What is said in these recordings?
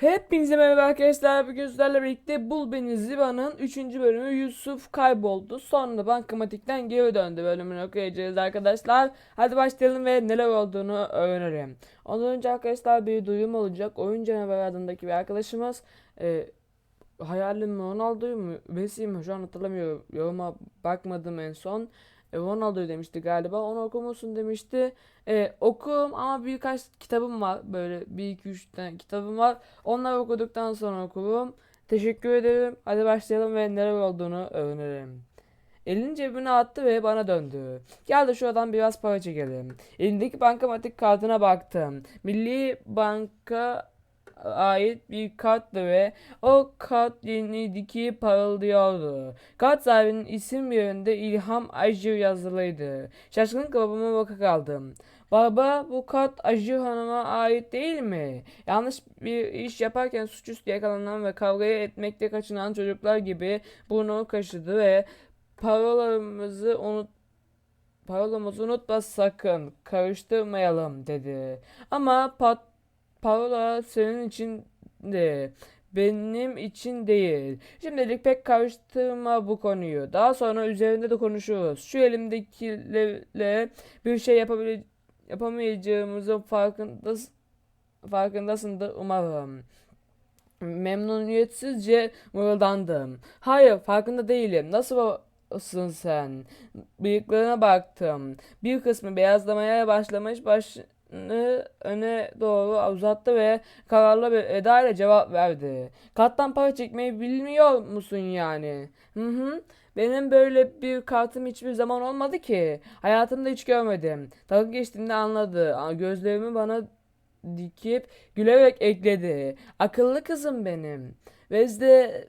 Hepinize merhaba arkadaşlar. Bugün sizlerle birlikte Bul Beni Ziva'nın 3. bölümü Yusuf kayboldu. Sonra bankamatikten geri döndü bölümünü okuyacağız arkadaşlar. Hadi başlayalım ve neler olduğunu öğrenelim. Ondan önce arkadaşlar bir duyum olacak. Oyun canavarı adındaki bir arkadaşımız e, hayalim Ronaldo'yu mu? Messi mi? Şu an hatırlamıyorum. Yoruma bakmadım en son. E, Ronaldo'yu demişti galiba. Onu okumuşsun demişti. E, okurum ama birkaç kitabım var. Böyle bir iki üç tane kitabım var. Onları okuduktan sonra okurum. Teşekkür ederim. Hadi başlayalım ve neler olduğunu öğrenelim. Elini cebine attı ve bana döndü. Gel de şuradan biraz para çekelim. Elindeki bankamatik kartına baktım. Milli Banka ait bir karttı ve o kart yenideki parıldıyordu. Kart sahibinin isim yerinde İlham Ajır yazılıydı. Şaşkın babama baka kaldım. Baba bu kart Ajır Hanım'a ait değil mi? Yanlış bir iş yaparken suçüstü yakalanan ve kavgaya etmekte kaçınan çocuklar gibi burnu kaşıdı ve parolamızı unut parolamızı unutma sakın karıştırmayalım dedi. Ama pat parola senin için de benim için değil. Şimdilik pek karıştırma bu konuyu. Daha sonra üzerinde de konuşuruz. Şu elimdekilerle bir şey yapabile yapamayacağımızın farkındasın farkındasındır umarım. Memnuniyetsizce mırıldandım. Hayır, farkında değilim. Nasılsın sen? Bıyıklarına baktım. Bir kısmı beyazlamaya başlamış başını öne doğru uzattı ve kararlı bir edayla cevap verdi. Kattan para çekmeyi bilmiyor musun yani? Hı hı. Benim böyle bir kartım hiçbir zaman olmadı ki. Hayatımda hiç görmedim. Dalga geçtiğinde anladı. Gözlerimi bana dikip gülerek ekledi. Akıllı kızım benim. Biz de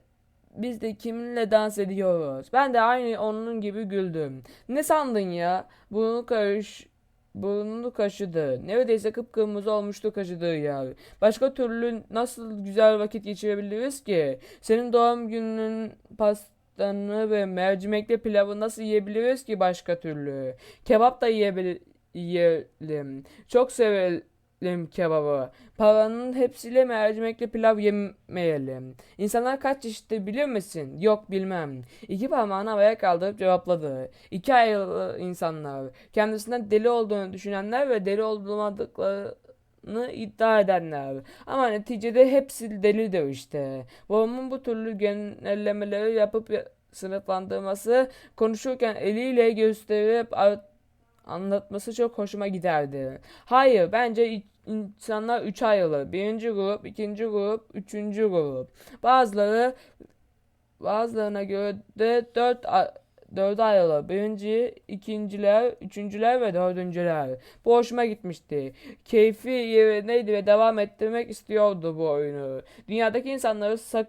biz de kiminle dans ediyoruz. Ben de aynı onun gibi güldüm. Ne sandın ya? Bunu karış Burnunu kaşıdı. Neredeyse kıpkırmızı olmuştu kaşıdığı yer. Başka türlü nasıl güzel vakit geçirebiliriz ki? Senin doğum günün pastanı ve mercimekli pilavı nasıl yiyebiliriz ki başka türlü? Kebap da yiyebil yiyelim. Çok severim kebabı. Paranın hepsiyle mercimekli pilav yemeyelim. İnsanlar kaç çeşittir bilir misin? Yok bilmem. İki parmağını havaya kaldırıp cevapladı. İki ayrı insanlar. Kendisinden deli olduğunu düşünenler ve deli olmadıklarını iddia edenler. Ama neticede hepsi delidir işte. Babamın bu türlü genellemeleri yapıp sınıflandırması, konuşurken eliyle gösterip anlatması çok hoşuma giderdi. Hayır, bence insanlar üç ayrılır. Birinci grup, ikinci grup, üçüncü grup. Bazıları bazılarına göre de dört dörde ayrılır. Birinci, ikinciler, üçüncüler ve dördüncüler. Bu hoşuma gitmişti. Keyfi yerindeydi ve devam ettirmek istiyordu bu oyunu. Dünyadaki insanları sak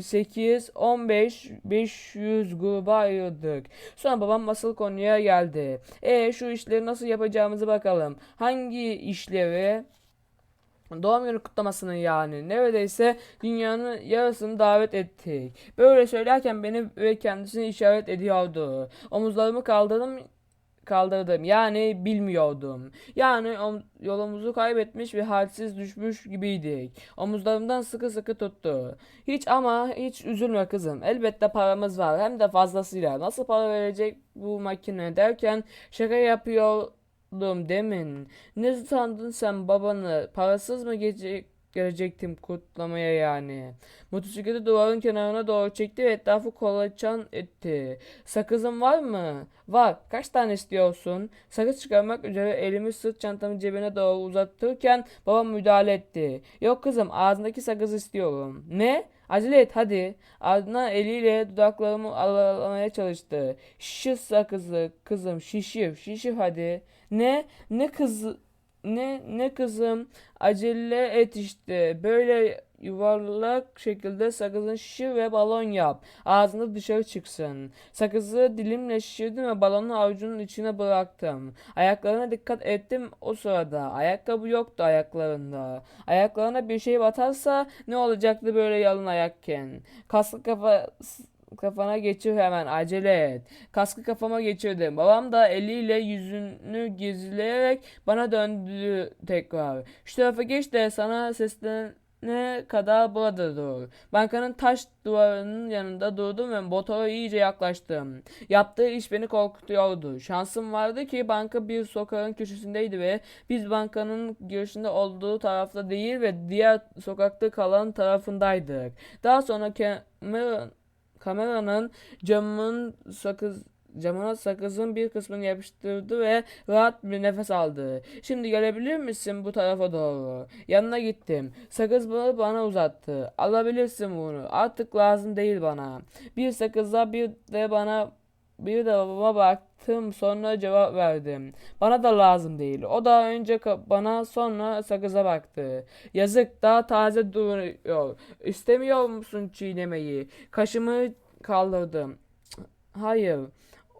8, 15, 500 gruba ayırdık. Sonra babam asıl konuya geldi. E şu işleri nasıl yapacağımızı bakalım. Hangi işleri? Doğum günü kutlamasını yani neredeyse dünyanın yarısını davet ettik. Böyle söylerken beni ve kendisini işaret ediyordu. Omuzlarımı kaldırdım kaldırdım. Yani bilmiyordum. Yani yolumuzu kaybetmiş ve halsiz düşmüş gibiydik. Omuzlarımdan sıkı sıkı tuttu. Hiç ama hiç üzülme kızım. Elbette paramız var. Hem de fazlasıyla. Nasıl para verecek bu makine derken şaka yapıyordum demin. Ne sandın sen babanı? Parasız mı gelecek? Gelecektim kutlamaya yani. Motosikleti duvarın kenarına doğru çekti ve etrafı kolaçan etti. Sakızın var mı? Var. Kaç tane istiyorsun? Sakız çıkarmak üzere elimi sırt çantamı cebine doğru uzatırken babam müdahale etti. Yok kızım ağzındaki sakız istiyorum. Ne? Acele et hadi. Ardından eliyle dudaklarımı alamaya çalıştı. Şişir sakızı kızım şişir şişir hadi. Ne? Ne kız ne ne kızım acele et işte böyle yuvarlak şekilde sakızın şişir ve balon yap. Ağzında dışarı çıksın. Sakızı dilimle şişirdim ve balonu avucunun içine bıraktım. Ayaklarına dikkat ettim o sırada. Ayakkabı yoktu ayaklarında. Ayaklarına bir şey batarsa ne olacaktı böyle yalın ayakken? Kaslı kafa kafana geçir hemen acele et. Kaskı kafama geçirdim. Babam da eliyle yüzünü gizleyerek bana döndü tekrar. Şu tarafa geç de sana seslen ne kadar burada dur. Bankanın taş duvarının yanında durdum ve motora iyice yaklaştım. Yaptığı iş beni korkutuyordu. Şansım vardı ki banka bir sokağın köşesindeydi ve biz bankanın girişinde olduğu tarafta değil ve diğer sokakta kalan tarafındaydık. Daha sonra kamera, kameranın camın sakız camına sakızın bir kısmını yapıştırdı ve rahat bir nefes aldı. Şimdi gelebilir misin bu tarafa doğru? Yanına gittim. Sakız bunu bana uzattı. Alabilirsin bunu. Artık lazım değil bana. Bir sakızla bir de bana bir de babama baktım sonra cevap verdim. Bana da lazım değil. O da önce bana sonra sakıza baktı. Yazık daha taze duruyor. İstemiyor musun çiğnemeyi? Kaşımı kaldırdım. Hayır.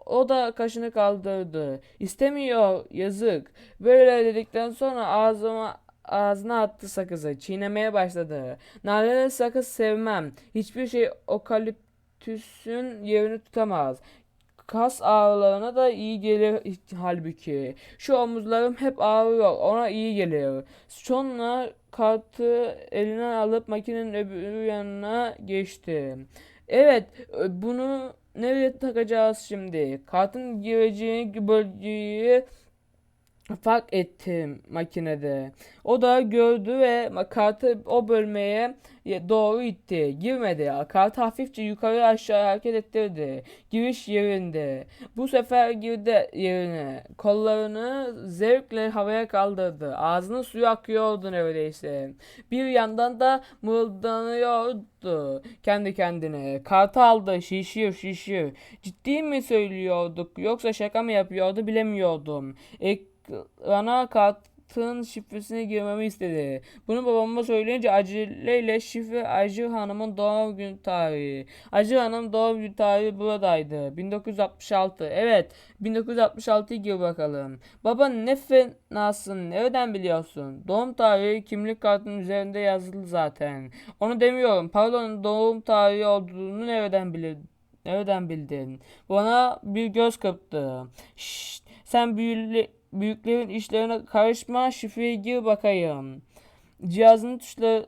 O da kaşını kaldırdı. İstemiyor, yazık. Böyle dedikten sonra ağzıma ağzına attı sakızı. Çiğnemeye başladı. Nareli sakız sevmem. Hiçbir şey okaliptüsün yerini tutamaz. Kas ağrılarına da iyi gelir halbuki. Şu omuzlarım hep ağrıyor. Ona iyi gelir. Sonra kartı eline alıp makinenin öbür yanına geçti. Evet, bunu nereye takacağız şimdi? Kartın gireceği bölgeyi fark ettim makinede. O da gördü ve kartı o bölmeye ye- doğru itti. Girmedi. Kartı hafifçe yukarı aşağı hareket ettirdi. Giriş yerinde. Bu sefer girdi yerine. Kollarını zevkle havaya kaldırdı. Ağzının suyu akıyordu neredeyse. Bir yandan da mırıldanıyordu kendi kendine. Kartı aldı. Şişir şişir. Ciddi mi söylüyorduk yoksa şaka mı yapıyordu bilemiyordum. Ekrana kartın şifresini girmemi istedi. Bunu babama söyleyince aceleyle şifre Acı Hanım'ın doğum gün tarihi. Acı Hanım doğum gün tarihi buradaydı. 1966. Evet 1966'yı gir bakalım. Baba ne fenasın nereden biliyorsun? Doğum tarihi kimlik kartının üzerinde yazılı zaten. Onu demiyorum. Pardon doğum tarihi olduğunu nereden bildin? Nereden bildin? Bana bir göz kırptı. Şşt, sen büyüle, büyüklerin işlerine karışma, şifreyi gir bakayım. Cihazın tuşları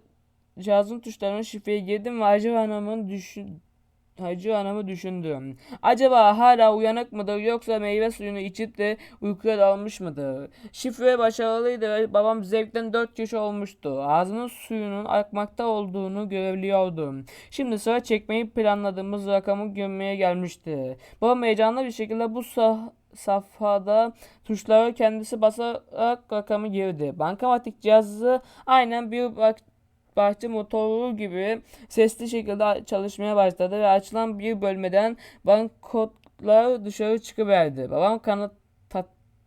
cihazın tuşlarına şifreyi girdim ve Hacı Hanım'ın düşün Hacı Hanım'ı düşündüm. Acaba hala uyanık mıdır yoksa meyve suyunu içip de uykuya dalmış mıdır? Şifre başarılıydı ve babam zevkten dört kişi olmuştu. Ağzının suyunun akmakta olduğunu görebiliyordum. Şimdi sıra çekmeyi planladığımız rakamı gömmeye gelmişti. Babam heyecanlı bir şekilde bu sah- safhada tuşlara kendisi basarak rakamı girdi. Bankamatik cihazı aynen bir bak bahçe motoru gibi sesli şekilde çalışmaya başladı ve açılan bir bölmeden banknotlar dışarı çıkıverdi. Babam kanat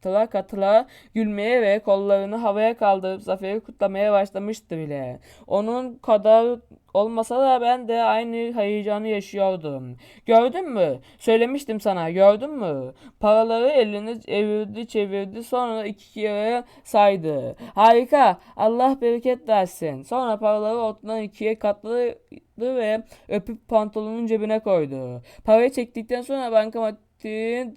katıla katıla gülmeye ve kollarını havaya kaldırıp zaferi kutlamaya başlamıştı bile. Onun kadar olmasa da ben de aynı heyecanı yaşıyordum. Gördün mü? Söylemiştim sana, gördün mü? Paraları eline evirdi çevirdi sonra iki kere saydı. Harika, Allah bereket versin. Sonra paraları ortadan ikiye katladı ve öpüp pantolonun cebine koydu. Parayı çektikten sonra bankamatik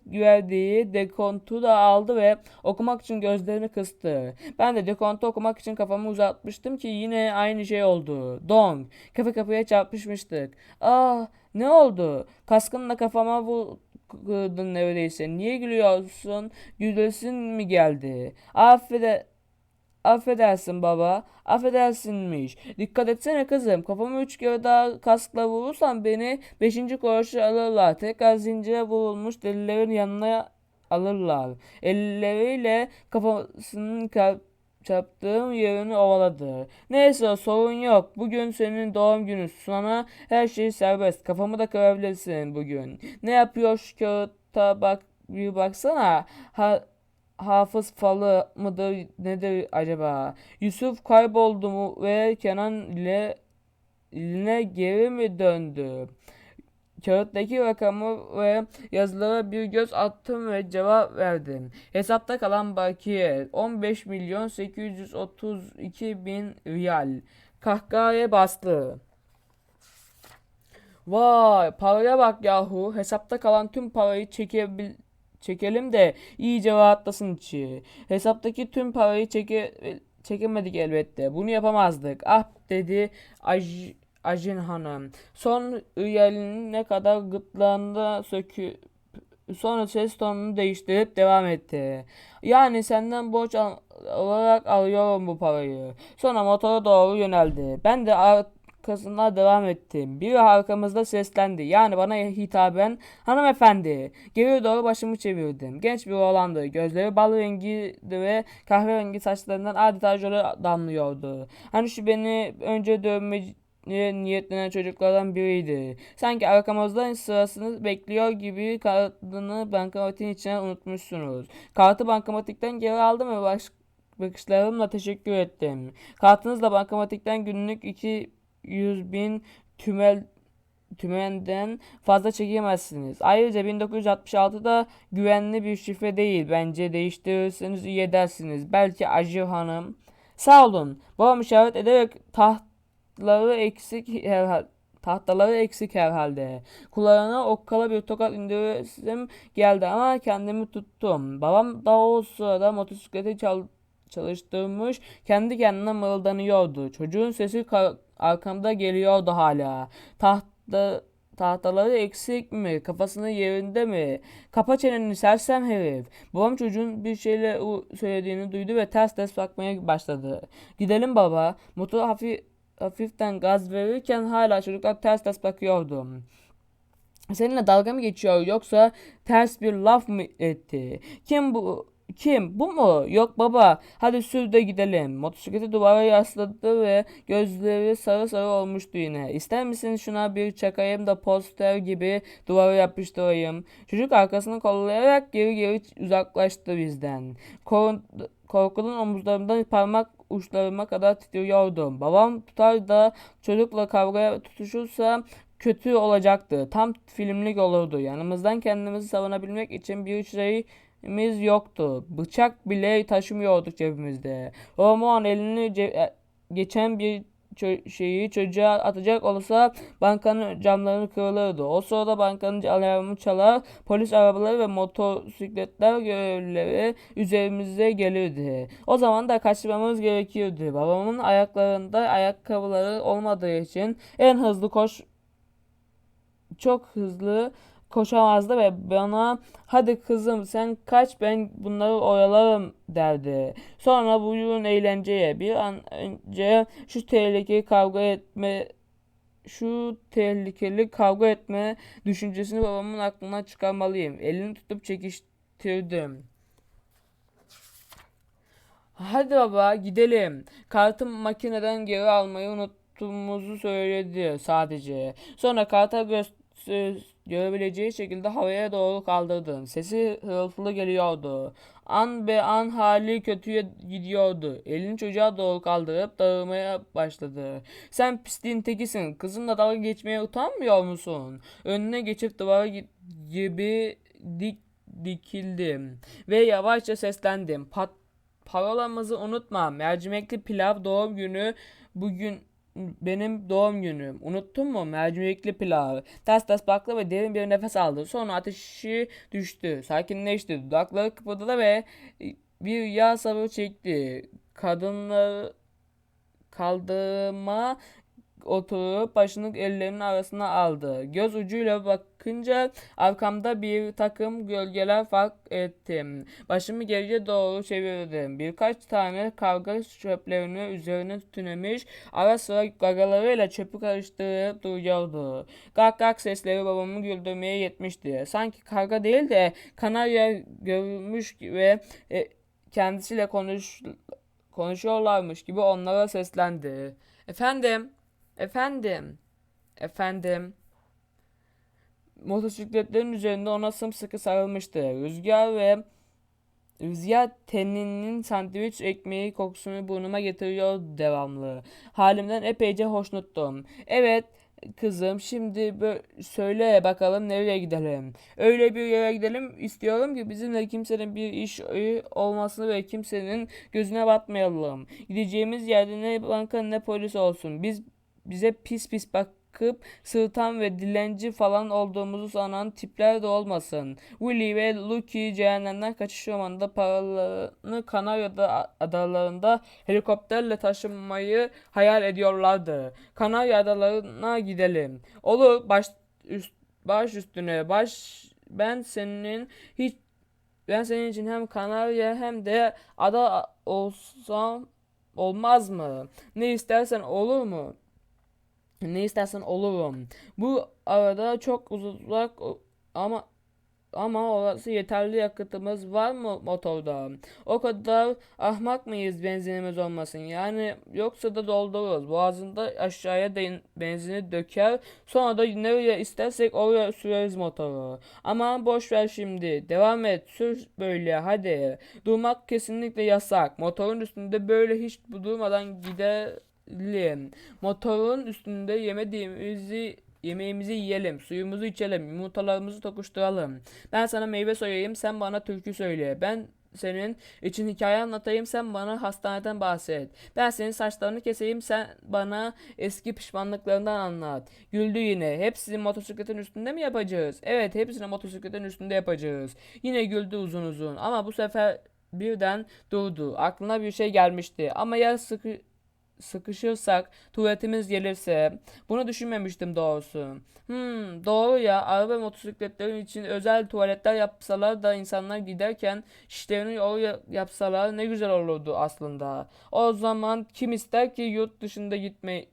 verdiği dekontu da aldı ve okumak için gözlerini kıstı. Ben de dekontu okumak için kafamı uzatmıştım ki yine aynı şey oldu. Dong. Kafa kafaya çarpışmıştık. Ah ne oldu? Kaskınla kafama vurdun neredeyse. Niye gülüyorsun? Gülesin mi geldi? Affede Affedersin baba. Affedersinmiş. Dikkat etsene kızım. Kafamı üç kere daha kaskla vurursan beni beşinci koğuşa alırlar. Tekrar zincire vurulmuş delilerin yanına alırlar. Elleriyle kafasının ka- çarptığım yerini ovaladı. Neyse sorun yok. Bugün senin doğum günün. Sana her şey serbest. Kafamı da kırabilirsin bugün. Ne yapıyor şu kağıtta bak bir baksana. Ha, hafız falı mıdır nedir acaba? Yusuf kayboldu mu ve Kenan ile iline geri mi döndü? Kağıttaki rakamı ve yazılara bir göz attım ve cevap verdim. Hesapta kalan bakiye 15 milyon 832 bin riyal. Kahkahaya bastı. Vay paraya bak yahu. Hesapta kalan tüm parayı çekebil çekelim de iyice rahatlasın içi. Hesaptaki tüm parayı çeke çekemedik elbette. Bunu yapamazdık. Ah dedi Aj Ajin Hanım. Son üyelinin ne kadar gırtlağında sökü Sonra ses tonunu değiştirip devam etti. Yani senden borç al- olarak alıyorum bu parayı. Sonra motora doğru yöneldi. Ben de arkasına devam ettim. Biri arkamızda seslendi. Yani bana hitaben hanımefendi. Geriye doğru başımı çevirdim. Genç bir oğlandı. Gözleri bal rengiydi ve kahverengi saçlarından adeta jöle damlıyordu. Hani şu beni önce dövmeye niyetlenen çocuklardan biriydi. Sanki arkamızda sırasını bekliyor gibi kartını bankamatin içine unutmuşsunuz. Kartı bankamatikten geri aldım ve baş, bakışlarımla teşekkür ettim. Kartınızla bankamatikten günlük 200 bin tümel tümenden fazla çekemezsiniz. Ayrıca 1966'da güvenli bir şifre değil. Bence değiştirirseniz iyi edersiniz. Belki Ajir Hanım. Sağ olun. Babam işaret ederek tahtları eksik herhalde. Tahtaları eksik herhalde. Kulağına okkala bir tokat indiresim geldi ama kendimi tuttum. Babam da o sırada motosikleti çal çalıştırmış kendi kendine mırıldanıyordu. Çocuğun sesi ka- arkamda geliyordu hala. Tahta tahtaları eksik mi? Kafasının yerinde mi? Kapa çeneni sersem herif. Babam çocuğun bir şeyle söylediğini duydu ve ters ters bakmaya başladı. Gidelim baba. Motor hafif, hafiften gaz verirken hala çocuklar ters ters bakıyordu. Seninle dalga mı geçiyor yoksa ters bir laf mı etti? Kim bu? Kim? Bu mu? Yok baba. Hadi sür de gidelim. Motosikleti duvara yasladı ve gözleri sarı sarı olmuştu yine. İster misin şuna bir çakayım da poster gibi duvara yapıştırayım? Çocuk arkasını kollayarak geri geri uzaklaştı bizden. Kork korkudan omuzlarımdan parmak uçlarıma kadar titriyordum. Babam tutar da çocukla kavgaya tutuşursa kötü olacaktı. Tam filmlik olurdu. Yanımızdan kendimizi savunabilmek için bir şeyimiz yoktu. Bıçak bile taşımıyorduk cebimizde. Roman elini ce- e, geçen bir çö- şeyi çocuğa atacak olsa bankanın camları kırılırdı. O sırada bankanın alarmı çalar, polis arabaları ve motosikletler görevlileri üzerimize gelirdi. O zaman da kaçmamız gerekirdi. Babamın ayaklarında ayakkabıları olmadığı için en hızlı koş çok hızlı koşamazdı ve bana hadi kızım sen kaç ben bunları oyalarım derdi. Sonra buyurun eğlenceye bir an önce şu tehlikeli kavga etme şu tehlikeli kavga etme düşüncesini babamın aklına çıkarmalıyım. Elini tutup çekiştirdim. Hadi baba gidelim. Kartı makineden geri almayı unuttuğumuzu söyledi sadece. Sonra karta gö- görebileceği şekilde havaya doğru kaldırdım. Sesi hırıltılı geliyordu. An be an hali kötüye gidiyordu. Elini çocuğa doğru kaldırıp dağılmaya başladı. Sen pisliğin tekisin. Kızınla dalga geçmeye utanmıyor musun? Önüne geçip duvara gi- gibi dik dikildim ve yavaşça seslendim. Pat Parolamızı unutma. Mercimekli pilav doğum günü bugün benim doğum günüm. Unuttun mu? Mercimekli pilav. Ters ters baktı ve derin bir nefes aldı. Sonra ateşi düştü. Sakinleşti. Dudakları kıpırdadı ve bir yağ sabır çekti. Kadınlar kaldırıma oturup başını ellerinin arasına aldı. Göz ucuyla bakınca arkamda bir takım gölgeler fark ettim. Başımı geriye doğru çevirdim. Birkaç tane kavga çöplerini üzerine tünemiş, ara sıra gagalarıyla çöpü karıştırıp duruyordu. Gak gak sesleri babamı güldürmeye yetmişti. Sanki karga değil de kanarya görmüş ve e, kendisiyle konuş konuşuyorlarmış gibi onlara seslendi. Efendim, efendim, efendim. Motosikletlerin üzerinde ona sımsıkı sarılmıştı. Rüzgar ve Rüzgar teninin sandviç ekmeği kokusunu burnuma getiriyor devamlı. Halimden epeyce hoşnuttum. Evet kızım şimdi söyle bakalım nereye gidelim. Öyle bir yere gidelim istiyorum ki bizimle kimsenin bir iş olmasını ve kimsenin gözüne batmayalım. Gideceğimiz yerde ne banka ne polis olsun. Biz bize pis pis bak bakıp sırtan ve dilenci falan olduğumuzu sanan tipler de olmasın. Willy ve Lucky cehennemden kaçış romanında paralarını Kanarya adalarında helikopterle taşınmayı hayal ediyorlardı. Kanarya adalarına gidelim. Olur baş, üst, baş üstüne baş ben senin hiç ben senin için hem Kanarya hem de ada olsam olmaz mı? Ne istersen olur mu? Ne istersen olurum. Bu arada çok uzak ama ama orası yeterli yakıtımız var mı motorda? O kadar ahmak mıyız benzinimiz olmasın? Yani yoksa da doldururuz. Boğazında aşağıya de benzini döker. Sonra da nereye istersek oraya süreriz motoru. Ama boş ver şimdi. Devam et. Sür böyle hadi. Durmak kesinlikle yasak. Motorun üstünde böyle hiç durmadan gidelim. Motorun üstünde yemediğimizi Yemeğimizi yiyelim, suyumuzu içelim, yumurtalarımızı tokuşturalım. Ben sana meyve soyayım, sen bana türkü söyle. Ben senin için hikaye anlatayım, sen bana hastaneden bahset. Ben senin saçlarını keseyim, sen bana eski pişmanlıklarından anlat. Güldü yine. Hepsini motosikletin üstünde mi yapacağız? Evet, hepsini motosikletin üstünde yapacağız. Yine güldü uzun uzun ama bu sefer birden durdu. Aklına bir şey gelmişti ama ya sıkı sıkışırsak, tuvaletimiz gelirse. Bunu düşünmemiştim doğrusu. Hmm, doğru ya. Araba ve motosikletlerin için özel tuvaletler yapsalar da insanlar giderken şişlerini oraya yapsalar ne güzel olurdu aslında. O zaman kim ister ki yurt dışında gitmeyi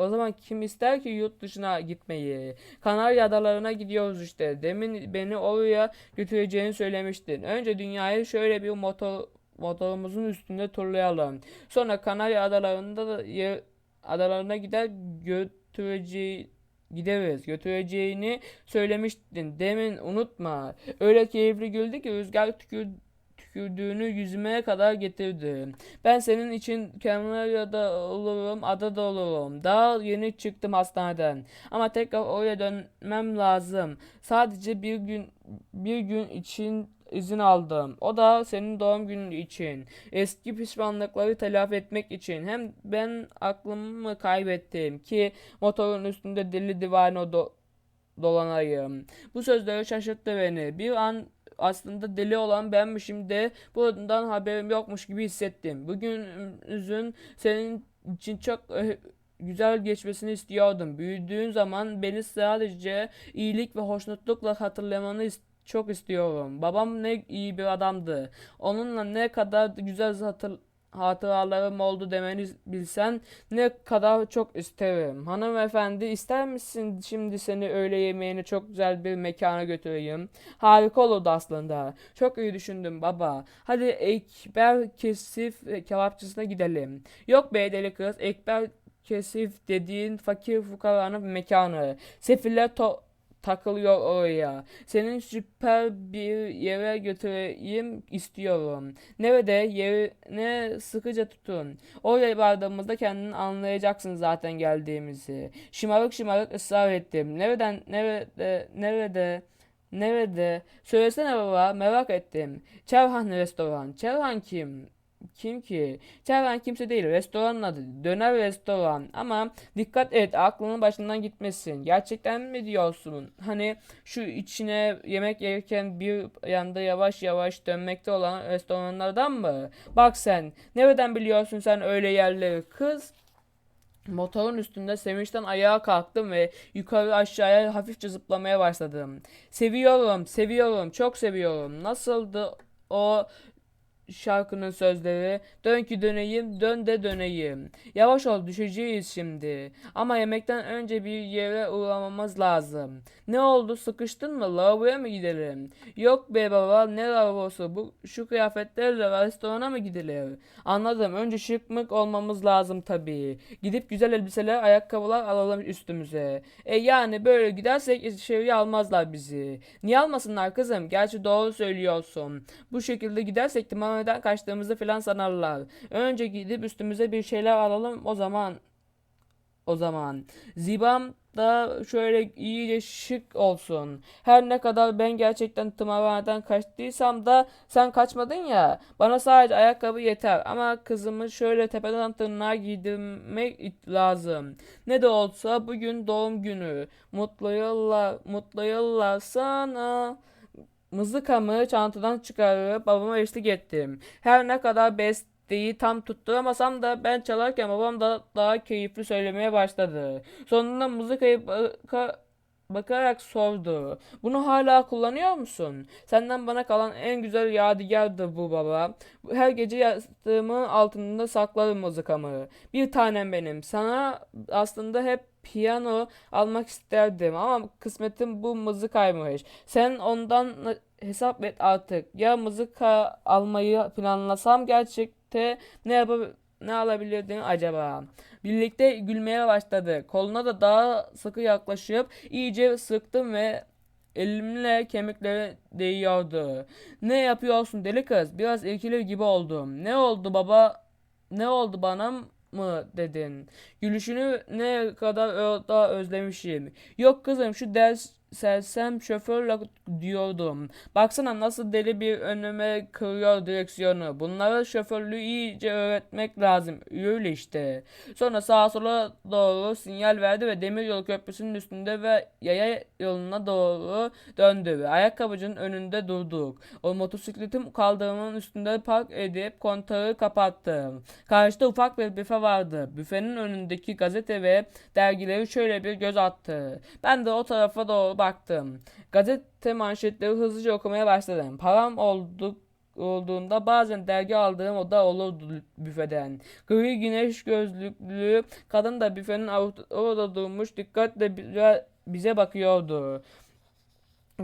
o zaman kim ister ki yurt dışına gitmeyi? Kanarya Adalarına gidiyoruz işte. Demin beni oraya götüreceğini söylemiştin. Önce dünyayı şöyle bir motor motorumuzun üstünde turlayalım. Sonra Kanarya adalarında da yer, adalarına gider götüreceği gideriz. Götüreceğini söylemiştin. Demin unutma. Öyle keyifli güldü ki rüzgar tükür, tükürdüğünü yüzüme kadar getirdi. Ben senin için Kanarya'da olurum, adada olurum. Daha yeni çıktım hastaneden. Ama tekrar oraya dönmem lazım. Sadece bir gün bir gün için izin aldım. O da senin doğum günün için. Eski pişmanlıkları telafi etmek için. Hem ben aklımı kaybettim ki motorun üstünde deli divane do dolanayım. Bu sözleri şaşırttı beni. Bir an aslında deli olan benmişim de bundan haberim yokmuş gibi hissettim. Bugünüzün senin için çok eh, güzel geçmesini istiyordum. Büyüdüğün zaman beni sadece iyilik ve hoşnutlukla hatırlamanı istiyordum çok istiyorum. Babam ne iyi bir adamdı. Onunla ne kadar güzel hatır, hatıralarım oldu demeni bilsen ne kadar çok isterim. Hanımefendi ister misin şimdi seni öğle yemeğini çok güzel bir mekana götüreyim? Harika olurdu aslında. Çok iyi düşündüm baba. Hadi Ekber Kesif kebapçısına gidelim. Yok be deli kız Ekber Kesif dediğin fakir fukaranın mekanı. Sefiller to takılıyor oraya. Senin süper bir yere götüreyim istiyorum. Nerede? Yerine sıkıca tutun. Oraya vardığımızda kendini anlayacaksın zaten geldiğimizi. Şımarık şımarık ısrar ettim. Nereden? Nerede? Nerede? Nerede? Söylesene baba merak ettim. Çerhan restoran. Çerhan kim? Kim ki? Çerven kimse değil. Restoranın adı. Döner restoran. Ama dikkat et aklının başından gitmesin. Gerçekten mi diyorsun? Hani şu içine yemek yerken bir yanda yavaş yavaş dönmekte olan restoranlardan mı? Bak sen. Nereden biliyorsun sen öyle yerleri kız? Motorun üstünde sevinçten ayağa kalktım ve yukarı aşağıya hafifçe zıplamaya başladım. Seviyorum, seviyorum, çok seviyorum. Nasıldı o şarkının sözleri dön ki döneyim dön de döneyim. Yavaş ol düşeceğiz şimdi. Ama yemekten önce bir yere uğramamız lazım. Ne oldu sıkıştın mı lavaboya mı gidelim? Yok be baba ne lavabosu bu şu kıyafetlerle restorana mı gidilir? Anladım önce şık mık olmamız lazım tabii. Gidip güzel elbiseler ayakkabılar alalım üstümüze. E yani böyle gidersek içeriye almazlar bizi. Niye almasınlar kızım? Gerçi doğru söylüyorsun. Bu şekilde gidersek tamam hastaneden kaçtığımızı filan sanarlar. Önce gidip üstümüze bir şeyler alalım o zaman o zaman. Zibam da şöyle iyice şık olsun. Her ne kadar ben gerçekten tımarhaneden kaçtıysam da sen kaçmadın ya. Bana sadece ayakkabı yeter ama kızımı şöyle tepeden tırnağa giydirmek lazım. Ne de olsa bugün doğum günü. Mutlu yıllar, mutlu yıllar sana. Mızıkamı çantadan çıkarıp babama eşlik ettim. Her ne kadar besteyi tam tutturamasam da ben çalarken babam da daha keyifli söylemeye başladı. Sonunda mızıkayı baka- bakarak sordu. Bunu hala kullanıyor musun? Senden bana kalan en güzel yadigardır bu baba. Her gece yastığımın altında saklarım mızıkamı. Bir tanem benim. Sana aslında hep piyano almak isterdim ama kısmetim bu mızıkaymış. Sen ondan hesap et artık. Ya mızıka almayı planlasam gerçekte ne yapab ne alabilirdin acaba? Birlikte gülmeye başladı. Koluna da daha sıkı yaklaşıp iyice sıktım ve elimle kemikleri değiyordu. Ne yapıyorsun deli kız? Biraz irkilir gibi oldum. Ne oldu baba? Ne oldu bana mı dedin? Gülüşünü ne kadar ö- da özlemişim. Yok kızım şu ders sersem şoförle diyordum. Baksana nasıl deli bir önüme kırıyor direksiyonu. Bunlara şoförlüğü iyice öğretmek lazım. Öyle işte. Sonra sağa sola doğru sinyal verdi ve demiryolu köprüsünün üstünde ve yaya yoluna doğru döndü ve ayakkabıcının önünde durduk. O motosikletim kaldırımın üstünde park edip kontağı kapattım. Karşıda ufak bir büfe vardı. Büfenin önündeki gazete ve dergileri şöyle bir göz attı. Ben de o tarafa doğru baktım. Gazete manşetleri hızlıca okumaya başladım. Param olduk olduğunda bazen dergi aldığım oda olurdu büfeden. Gri güneş gözlüklü kadın da büfenin orada durmuş dikkatle bize bakıyordu.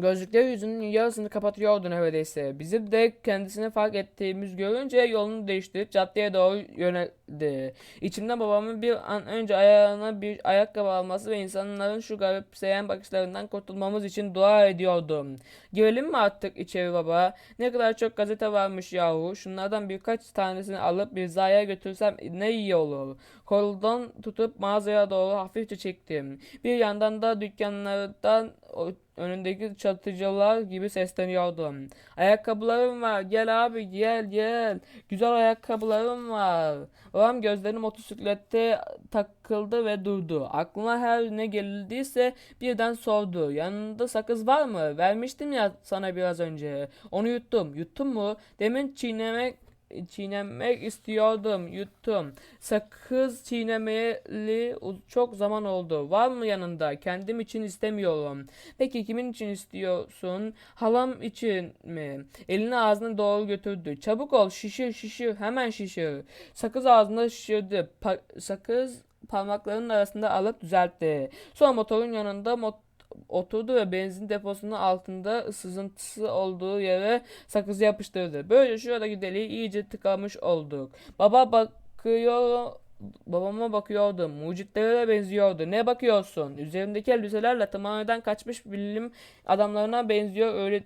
Gözlükleri yüzünün yarısını kapatıyordu neredeyse. Bizim de kendisini fark ettiğimiz görünce yolunu değiştirip caddeye doğru yöneldi. İçimde babamın bir an önce ayağına bir ayakkabı alması ve insanların şu garipseyen bakışlarından kurtulmamız için dua ediyordum. Girelim mi artık içeri baba? Ne kadar çok gazete varmış yahu. Şunlardan birkaç tanesini alıp bir zaya götürsem ne iyi olur. Koldan tutup mağazaya doğru hafifçe çektim. Bir yandan da dükkanlardan önündeki çatıcılar gibi sesleniyordum. Ayakkabılarım var. Gel abi gel gel. Güzel ayakkabılarım var. Babam gözlerini motosiklette takıldı ve durdu. Aklına her ne gelildiyse birden sordu. Yanında sakız var mı? Vermiştim ya sana biraz önce. Onu yuttum. Yuttun mu? Demin çiğnemek çiğnemek istiyordum. Yuttum. Sakız çiğnemeli çok zaman oldu. Var mı yanında? Kendim için istemiyorum. Peki kimin için istiyorsun? Halam için mi? Elini ağzına doğru götürdü. Çabuk ol, şişir, şişir, hemen şişir. Sakız ağzında şişirdi. Pa- sakız parmaklarının arasında alıp düzeltti. Sonra motorun yanında mot- oturdu ve benzin deposunun altında sızıntısı olduğu yere sakızı yapıştırdı. Böylece şuradaki deliği iyice tıkamış olduk. Baba bakıyor Babama bakıyordum. Mucitlere de benziyordu. Ne bakıyorsun? Üzerimdeki elbiselerle tımarhaneden kaçmış bilim adamlarına benziyor öyle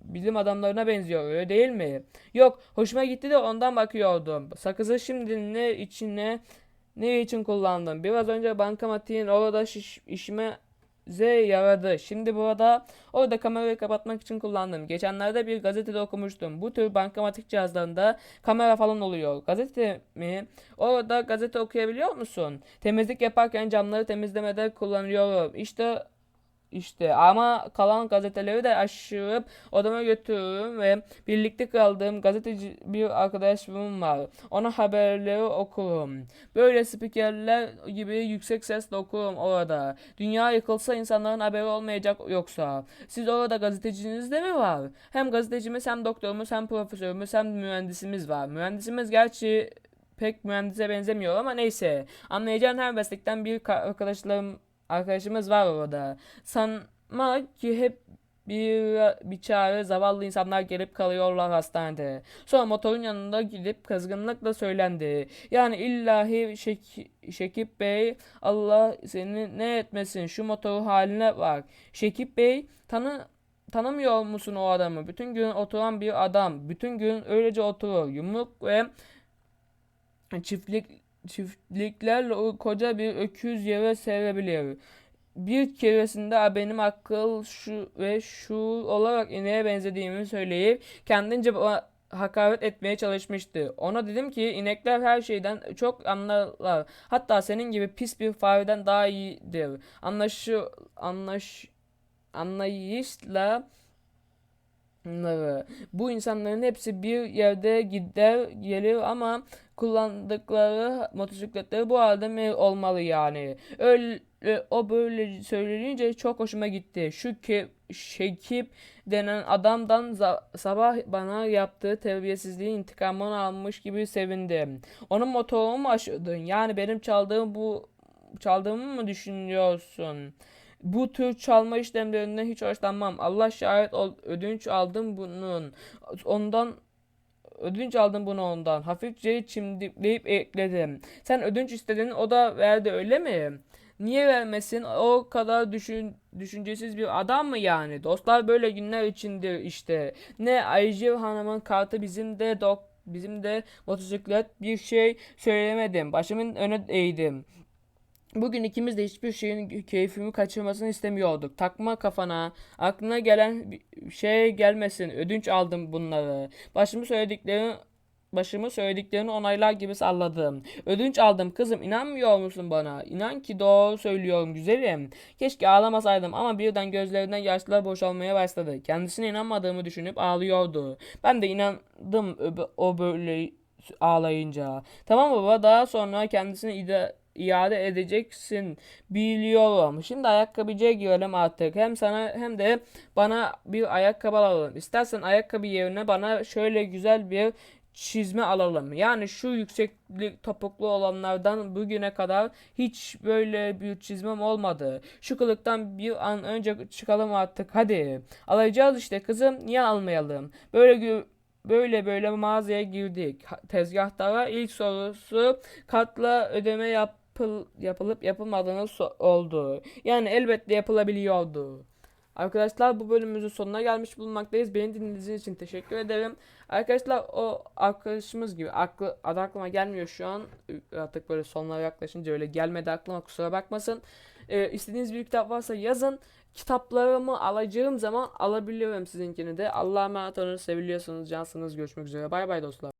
bilim adamlarına benziyor öyle değil mi? Yok hoşuma gitti de ondan bakıyordum. Sakızı şimdi ne içine ne için kullandım? Biraz önce bankamatiğin orada şiş, işime Z yaradı. Şimdi burada orada kamerayı kapatmak için kullandım. Geçenlerde bir gazetede okumuştum. Bu tür bankamatik cihazlarında kamera falan oluyor. Gazete mi? Orada gazete okuyabiliyor musun? Temizlik yaparken camları temizlemede kullanıyorum. İşte işte ama kalan gazeteleri de aşırıp odama götürüyorum ve birlikte kaldığım gazeteci bir arkadaşım var. Ona haberleri okurum. Böyle spikerler gibi yüksek sesle okurum orada. Dünya yıkılsa insanların haberi olmayacak yoksa. Siz orada gazeteciniz de mi var? Hem gazetecimiz hem doktorumuz hem profesörümüz hem mühendisimiz var. Mühendisimiz gerçi pek mühendise benzemiyor ama neyse. Anlayacağın her meslekten bir ka- arkadaşlarım arkadaşımız var orada. Sanma ki hep bir, bir çare zavallı insanlar gelip kalıyorlar hastanede. Sonra motorun yanında gidip kızgınlıkla söylendi. Yani illahi Şek Şekip Bey Allah seni ne etmesin şu motoru haline bak. Şekip Bey tanı tanımıyor musun o adamı? Bütün gün oturan bir adam. Bütün gün öylece oturur. Yumruk ve çiftlik çiftliklerle o koca bir öküz yere serebilir. bir keresinde benim akıl şu ve şu olarak ineğe benzediğimi söyleyip kendince hakaret etmeye çalışmıştı. Ona dedim ki inekler her şeyden çok anlarlar. Hatta senin gibi pis bir fareden daha iyidir. Anlaşı anlaş anlayışla. Bu insanların hepsi bir yerde gider gelir ama kullandıkları motosikletleri bu halde mi olmalı yani? Öyle o böyle söyleyince çok hoşuma gitti. Şu ki Şekip denen adamdan sabah bana yaptığı terbiyesizliğin intikamını almış gibi sevindim. Onun motorumu mu aşırdın? Yani benim çaldığım bu çaldığımı mı düşünüyorsun? Bu tür çalma işlemlerinden hiç hoşlanmam. Allah şahit ol, ödünç aldım bunun. Ondan ödünç aldım bunu ondan. Hafifçe çimdikleyip ekledim. Sen ödünç istedin, o da verdi öyle mi? Niye vermesin? O kadar düşün, düşüncesiz bir adam mı yani? Dostlar böyle günler içindir işte. Ne Ayşe Hanım'ın kartı bizim de dok bizim de motosiklet bir şey söylemedim. Başımın öne eğdim. Bugün ikimiz de hiçbir şeyin keyfimi kaçırmasını istemiyorduk. Takma kafana. Aklına gelen şey gelmesin. Ödünç aldım bunları. Başımı söylediklerini başımı söylediklerini onaylar gibi salladım. Ödünç aldım kızım inanmıyor musun bana? İnan ki doğru söylüyorum güzelim. Keşke ağlamasaydım ama birden gözlerinden yaşlar boşalmaya başladı. Kendisine inanmadığımı düşünüp ağlıyordu. Ben de inandım o böyle ağlayınca. Tamam baba daha sonra kendisini ide iade edeceksin biliyorum. Şimdi ayakkabıcıya girelim artık. Hem sana hem de bana bir ayakkabı alalım. İstersen ayakkabı yerine bana şöyle güzel bir çizme alalım. Yani şu yükseklik topuklu olanlardan bugüne kadar hiç böyle bir çizmem olmadı. Şu kılıktan bir an önce çıkalım artık hadi. Alacağız işte kızım niye almayalım? Böyle Böyle böyle mağazaya girdik. Tezgahtara ilk sorusu kartla ödeme yapıl yapılıp yapılmadığını so- oldu. Yani elbette yapılabiliyordu. Arkadaşlar bu bölümümüzün sonuna gelmiş bulunmaktayız. Beni dinlediğiniz için teşekkür ederim. Arkadaşlar o arkadaşımız gibi aklı adı aklıma gelmiyor şu an. Artık böyle sonlara yaklaşınca öyle gelmedi aklıma kusura bakmasın. Ee, istediğiniz bir kitap varsa yazın. Kitaplarımı alacağım zaman alabiliyorum sizinkini de. Allah'a emanet olun. Seviliyorsunuz, cansınız. Görüşmek üzere. Bay bay dostlar.